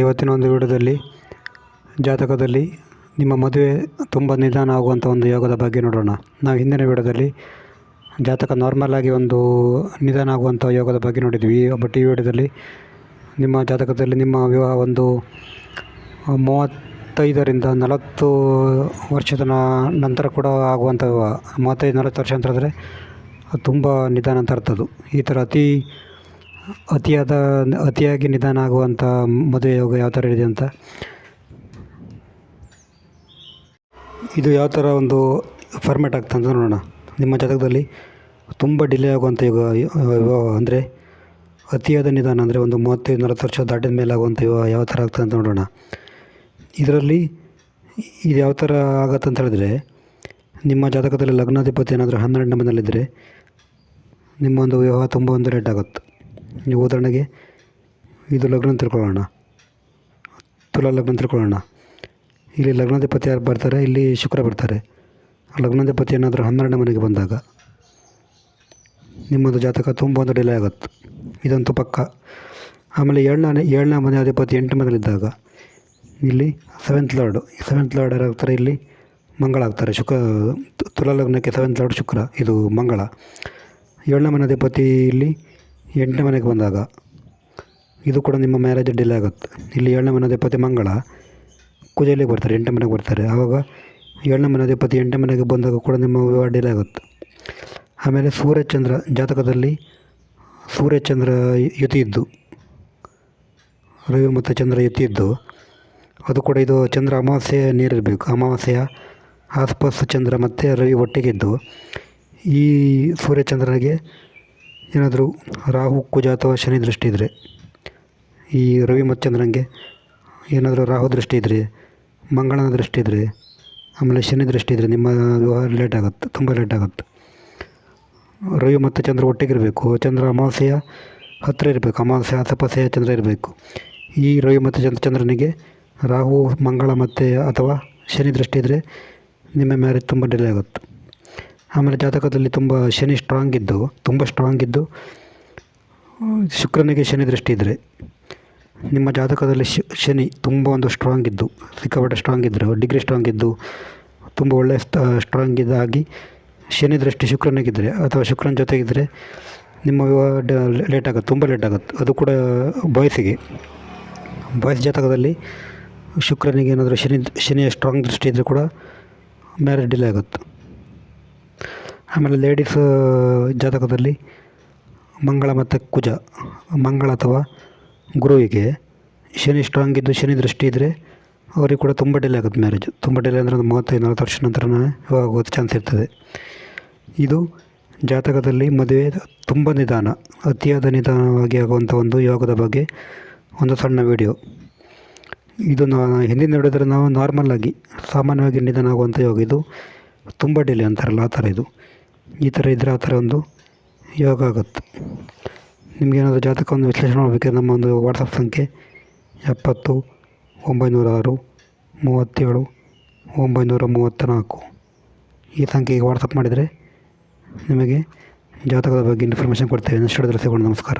ಇವತ್ತಿನ ಒಂದು ವಿಡಿಯೋದಲ್ಲಿ, ಜಾತಕದಲ್ಲಿ ನಿಮ್ಮ ಮದುವೆ ತುಂಬ ನಿಧಾನ ಆಗುವಂಥ ಒಂದು ಯೋಗದ ಬಗ್ಗೆ ನೋಡೋಣ. ನಾವು ಹಿಂದಿನ ವಿಡಿಯೋದಲ್ಲಿ ಜಾತಕ ನಾರ್ಮಲ್ ಆಗಿ ಒಂದು ನಿಧಾನ ಆಗುವಂಥ ಯೋಗದ ಬಗ್ಗೆ ನೋಡಿದ್ವಿ. ಬಟ್ ಈ ವಿಡಿಯೋದಲ್ಲಿ ನಿಮ್ಮ ಜಾತಕದಲ್ಲಿ ನಿಮ್ಮ ವಿವಾಹ ಒಂದು ಮೂವತ್ತೈದರಿಂದ ನಲವತ್ತು ವರ್ಷದ ನಂತರ ಕೂಡ ಆಗುವಂಥ ವಿವಾಹ. ಮೂವತ್ತೈದು ನಲವತ್ತು ವರ್ಷ ಅಂತ ಹೇಳಿದ್ರೆ ಅದು ತುಂಬ ನಿಧಾನ ಅಂತ ಅರ್ಥದ್ದು ಈ ಥರ ಅತಿ ಅತಿಯಾದ ಅತಿಯಾಗಿ ನಿಧಾನ ಆಗುವಂಥ ಮದುವೆ ಯೋಗ ಯಾವ ಥರ ಇದೆ ಅಂತ? ಇದು ಯಾವ ಥರ ಒಂದು ಫಾರ್ಮ್ಯಾಟ್ ಆಗ್ತದೆ ಅಂತ ನೋಡೋಣ. ನಿಮ್ಮ ಜಾತಕದಲ್ಲಿ ತುಂಬ ಡಿಲೇ ಆಗುವಂಥ ಯೋಗ ಅಂದರೆ ಅತಿಯಾದ ನಿಧಾನ ಅಂದರೆ ಒಂದು ಮೂವತ್ತೈದು ನಲವತ್ತು ವರ್ಷ ದಾಟಿದ ಮೇಲೆ ಆಗುವಂಥ ವಿವಾಹ ಯಾವ ಥರ ಆಗ್ತದೆ ಅಂತ ನೋಡೋಣ. ಇದರಲ್ಲಿ ಇದು ಯಾವ ಥರ ಆಗತ್ತೆ ಅಂತ ಹೇಳಿದ್ರೆ, ನಿಮ್ಮ ಜಾತಕದಲ್ಲಿ ಲಗ್ನಾಧಿಪತಿ ಏನಾದರೂ ಹನ್ನೆರಡನೇ ಮನೆಯಲ್ಲಿದ್ದರೆ ನಿಮ್ಮ ಒಂದು ವಿವಾಹ ತುಂಬ ಒಂದು ರೆಡ್ ಆಗುತ್ತೆ. ನೀವು ಉದಾಹರಣೆಗೆ ಇದು ಲಗ್ನ ತಿಳ್ಕೊಳ್ಳೋಣ. ತುಲಾ ಲಗ್ನ ತಿಳ್ಕೊಳ್ಳೋಣ. ಇಲ್ಲಿ ಲಗ್ನಾಧಿಪತಿ ಯಾರು ಬರ್ತಾರೆ? ಇಲ್ಲಿ ಶುಕ್ರ ಬರ್ತಾರೆ. ಲಗ್ನಾಧಿಪತಿ ಏನಾದರೂ ಹನ್ನೆರಡನೇ ಮನೆಗೆ ಬಂದಾಗ ನಿಮ್ಮದು ಜಾತಕ ತುಂಬ ಒಂದು ಡಿಲೇ ಆಗುತ್ತೆ. ಇದಂತೂ ಪಕ್ಕ. ಆಮೇಲೆ ಏಳನೇ ಏಳನೇ ಮನೆ ಅಧಿಪತಿ ಎಂಟು ಮನೆಯಲ್ಲಿದ್ದಾಗ ಇಲ್ಲಿ ಸೆವೆಂತ್ ಲಾರ್ಡು ಸೆವೆಂತ್ ಲಾರ್ಡ್ ಯಾರಾಗ್ತಾರೆ? ಇಲ್ಲಿ ಮಂಗಳ ಆಗ್ತಾರೆ. ಶುಕ್ರ, ತುಲಾ ಲಗ್ನಕ್ಕೆ ಸೆವೆಂತ್ ಲಾರ್ಡ್ ಶುಕ್ರ. ಇದು ಮಂಗಳ. ಏಳನೇ ಮನೆ ಅಧಿಪತಿ ಇಲ್ಲಿ ಎಂಟನೇ ಮನೆಗೆ ಬಂದಾಗ ಇದು ಕೂಡ ನಿಮ್ಮ ಮ್ಯಾರೇಜ್ ಡಿಲೇ ಆಗುತ್ತೆ. ಇಲ್ಲಿ ಏಳನೇ ಮನೆ ಅಧಿಪತಿ ಮಂಗಳ ಕುಜಲಿಗೆ ಬರ್ತಾರೆ, ಎಂಟನೇ ಮನೆಗೆ ಬರ್ತಾರೆ. ಆವಾಗ ಏಳನೇ ಮನೆ ಅಧಿಪತಿ ಎಂಟನೇ ಮನೆಗೆ ಬಂದಾಗ ಕೂಡ ನಿಮ್ಮ ವಿವಾಹ ಡಿಲೇ ಆಗುತ್ತೆ. ಆಮೇಲೆ ಸೂರ್ಯಚಂದ್ರ ಜಾತಕದಲ್ಲಿ ಸೂರ್ಯಚಂದ್ರ ಯುತಿ ಇದ್ದು ರವಿ ಮತ್ತು ಚಂದ್ರ ಯುತಿ ಇದ್ದು ಅದು ಕೂಡ ಇದು ಚಂದ್ರ ಅಮಾವಾಸ್ಯೆ ನೀರಿರಬೇಕು. ಅಮಾವಾಸ್ಯೆಯ ಆಸ್ಪಾಸ್ ಚಂದ್ರ ಮತ್ತು ರವಿ ಒಟ್ಟಿಗೆ ಇದ್ದು ಈ ಸೂರ್ಯಚಂದ್ರನಿಗೆ ಏನಾದರೂ ರಾಹು ಕುಜ ಅಥವಾ ಶನಿ ದೃಷ್ಟಿ ಇದ್ದರೆ ಈ ರವಿ ಮತ್ತು ಚಂದ್ರನಿಗೆ ಏನಾದರೂ ರಾಹು ದೃಷ್ಟಿ ಇದ್ದರೆ ಮಂಗಳನ ದೃಷ್ಟಿ ಇದ್ದರೆ ಆಮೇಲೆ ಶನಿ ದೃಷ್ಟಿ ಇದ್ದರೆ ನಿಮ್ಮ ವ್ಯವಹಾರ ಲೇಟ್ ಆಗುತ್ತೆ, ತುಂಬ ಲೇಟ್ ಆಗುತ್ತೆ. ರವಿ ಮತ್ತು ಚಂದ್ರ ಒಟ್ಟಿಗಿರಬೇಕು, ಚಂದ್ರ ಅಮಾವಾಸ್ಯೆಯ ಹತ್ತಿರ ಇರಬೇಕು, ಅಮಾವಾಸ್ಯೆ ಆಸಪಾಸೆಯ ಚಂದ್ರ ಇರಬೇಕು. ಈ ರವಿ ಮತ್ತು ಚಂದ್ರ, ಚಂದ್ರನಿಗೆ ರಾಹು, ಮಂಗಳ ಮತ್ತು ಅಥವಾ ಶನಿ ದೃಷ್ಟಿ ಇದ್ದರೆ ನಿಮ್ಮ ಮ್ಯಾರೇಜ್ ತುಂಬ ಡಿಲೇ ಆಗುತ್ತೆ. ಆಮೇಲೆ ಜಾತಕದಲ್ಲಿ ತುಂಬ ಶನಿ ಸ್ಟ್ರಾಂಗ್ ಇದ್ದು, ತುಂಬ ಸ್ಟ್ರಾಂಗ್ ಇದ್ದು, ಶುಕ್ರನಿಗೆ ಶನಿ ದೃಷ್ಟಿ ಇದ್ದರೆ ನಿಮ್ಮ ಜಾತಕದಲ್ಲಿ ಶನಿ ತುಂಬ ಒಂದು ಸ್ಟ್ರಾಂಗ್ ಇದ್ದು, ಸಿಕ್ಕಾಪಟ್ಟೆ ಸ್ಟ್ರಾಂಗ್ ಇದ್ದರು ಡಿಗ್ರಿ ಸ್ಟ್ರಾಂಗ್ ಇದ್ದು, ತುಂಬ ಒಳ್ಳೆಯ ಸ್ಟ್ರಾಂಗ್ ಇದ್ದಾಗಿ ಶನಿ ದೃಷ್ಟಿ ಶುಕ್ರನಿಗಿದ್ದರೆ ಅಥವಾ ಶುಕ್ರನ ಜೊತೆಗಿದ್ದರೆ ನಿಮ್ಮ ವಿವಾಹ ಲೇಟ್ ಆಗುತ್ತೆ, ತುಂಬ ಲೇಟ್ ಆಗುತ್ತೆ. ಅದು ಕೂಡ ಬಾಯ್ಸಿಗೆ ಬಾಯ್ಸ್ ಜಾತಕದಲ್ಲಿ ಶುಕ್ರನಿಗೆ ಏನಾದರೂ ಶನಿ, ಶನಿಯ ಸ್ಟ್ರಾಂಗ್ ದೃಷ್ಟಿ ಇದ್ದರೆ ಕೂಡ ಮ್ಯಾರೇಜ್ ಡಿಲೇ ಆಗುತ್ತೆ. ಆಮೇಲೆ ಲೇಡೀಸ್ ಜಾತಕದಲ್ಲಿ ಮಂಗಳ ಮತ್ತು ಕುಜ. ಮಂಗಳ ಅಥವಾ ಗುರುವಿಗೆ ಶನಿ ಸ್ಟ್ರಾಂಗ್ ಇದ್ದು ಶನಿ ದೃಷ್ಟಿ ಇದ್ದರೆ ಅವರಿಗೆ ಕೂಡ ತುಂಬ ಡಿಲೇ ಆಗುತ್ತೆ ಮ್ಯಾರೇಜ್ ತುಂಬ ಡಿಲೇ ಅಂದರೆ ಒಂದು ಮೂವತ್ತೈದು, ನಲ್ವತ್ತು ವರ್ಷ ನಂತರನೇ ಆಗುವ ಚಾನ್ಸ್ ಇರ್ತದೆ. ಇದು ಜಾತಕದಲ್ಲಿ ಮದುವೆ ತುಂಬ ನಿಧಾನ, ಅತಿಯಾದ ನಿಧಾನವಾಗಿ ಆಗುವಂಥ ಒಂದು ಯೋಗದ ಬಗ್ಗೆ ಒಂದು ಸಣ್ಣ ವಿಡಿಯೋ ಇದು ನಾ, ಹಿಂದಿನ ನೋಡಿದರೆ ನಾವು ನಾರ್ಮಲ್ ಆಗಿ ಸಾಮಾನ್ಯವಾಗಿ ನಿಧಾನ ಆಗುವಂಥ ಯೋಗ ಇದು. ತುಂಬ ಡಿಲೇ ಅಂತಾರಲ್ಲ ಆ ಥರ ಇದು. ಈ ಥರ ಇದ್ದರೆ ಆ ಥರ ಒಂದು ಯೋಗ ಆಗುತ್ತೆ. ನಿಮಗೇನಾದರೂ ಒಂದು ವಿಶ್ಲೇಷಣೆ ಮಾಡಬೇಕಾದ್ರೆ ನಮ್ಮ ಒಂದು ವಾಟ್ಸಪ್ ಸಂಖ್ಯೆ ಎಪ್ಪತ್ತು ಒಂಬೈನೂರ ಆರು ಮೂವತ್ತೇಳು, ಒಂಬೈನೂರ ಮೂವತ್ತ ನಾಲ್ಕು ಈ ಸಂಖ್ಯೆಗೆ ವಾಟ್ಸಪ್ ಮಾಡಿದರೆ ನಿಮಗೆ ಜಾತಕದ ಬಗ್ಗೆ ಇನ್ಫಾರ್ಮೇಷನ್ ಕೊಡ್ತೇವೆ. ನೆಕ್ಸ್ಟ್ ಸಿಗೋಣ ನಮಸ್ಕಾರ.